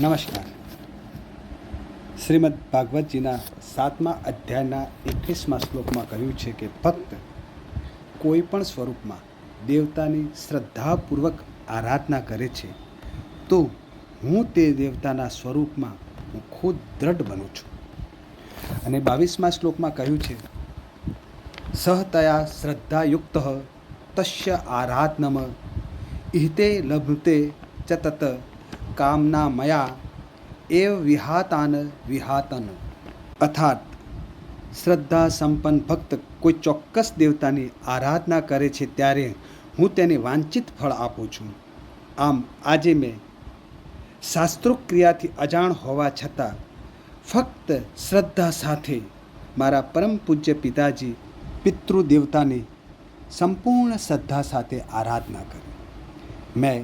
નમસ્કાર. શ્રીમદ ભાગવતજીના સાતમા અધ્યાયના એકવીસમા શ્લોકમાં કહ્યું છે કે, ભક્ત કોઈ પણ સ્વરૂપમાં દેવતાની શ્રદ્ધાપૂર્વક આરાધના કરે છે, તો હું તે દેવતાના સ્વરૂપમાં હું ખુદ દ્રઢ બનું છું. અને બાવીસમા શ્લોકમાં કહ્યું છે, સહતયા શ્રદ્ધાયુક્ત તસ્ય આરાધનમ ઇહતે લભતે ચ કામના મયા એવ વિહાતાન વિહાતન। અર્થાત શ્રદ્ધા સંપન્ન ભક્ત કોઈ ચોક્કસ દેવતાની આરાધના કરે છે ત્યારે હું તેને વાંચિત ફળ આપું છું। આમ આજે મેં શાસ્ત્રોક ક્રિયાથી અજાણ હોવા છતાં ફક્ત શ્રદ્ધા સાથે મારા પરમ પૂજ્ય પિતાજી પિતૃ દેવતાની સંપૂર્ણ શ્રદ્ધા સાથે આરાધના કરી। મેં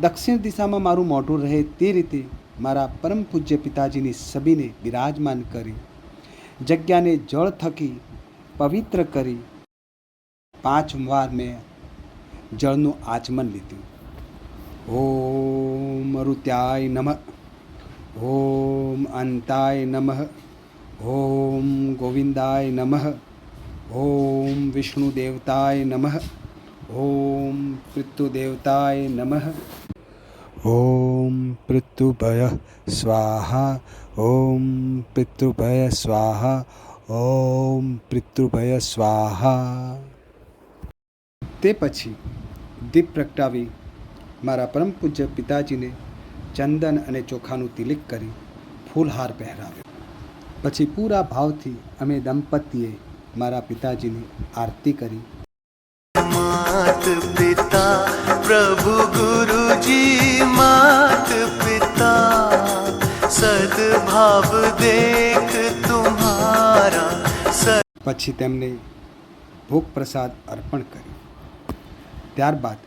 દક્ષિણ દિશામાં મારું મોઢું રહે તે રીતે મારા પરમ પૂજ્ય પિતાજીની સભીને બિરાજમાન કરી, જગ્યાને જળ થકી પવિત્ર કરી પાંચ વાર મેં જળનું આચમન લીધું. ઓમ ઋત્યાય નમઃ, ઓમ અંતાય નમઃ, ઓમ ગોવિંદાય નમઃ, ઓમ વિષ્ણુ દેવતાય નમઃ. ઓમ પિતૃદેવતાય નમઃ ઓમ પિતૃભય સ્વાહા ઓમ પિતૃભય સ્વાહા ઓમ પિતૃભય સ્વાહા તે પછી દીપ પ્રગટાવી મારા પરમ પૂજ્ય પિતાજીને ચંદન અને ચોખાનું તિલક કરી ફૂલહાર પહેરાવ્યો. પછી પૂરા ભાવથી અમે દંપતીએ મારા પિતાજીની આરતી કરી માત પિતા પ્રભુ ગુરુજી માત પિતા સદભાવ દેખ તુમારા પછી તેમને ભોગ પ્રસાદ અર્પણ કર્યો. ત્યારબાદ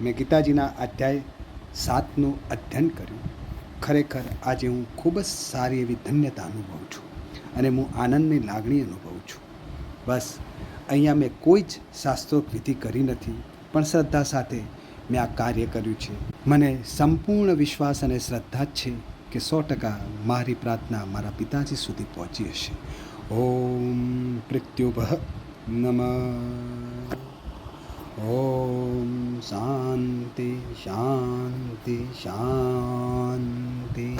મેં ગીતાજીના અધ્યાય સાતનું અધ્યયન કર્યું. ખરેખર આજે હું ખૂબ જ સારી એવી ધન્યતા અનુભવું છું અને હું આનંદની લાગણી અનુભવું છું. બસ, અહીંયા મેં કોઈ જ શાસ્ત્રોક વિધિ કરી નથી, પણ શ્રદ્ધા સાથે મેં આ કાર્ય કર્યું છે. મને સંપૂર્ણ વિશ્વાસ અને શ્રદ્ધા જ છે કે સો ટકા મારી પ્રાર્થના મારા પિતાજી સુધી પહોંચી હશે. ઓમ પ્રત્યુભ નમ. ઓમ શાંતિ શાંતિ શાંતિ.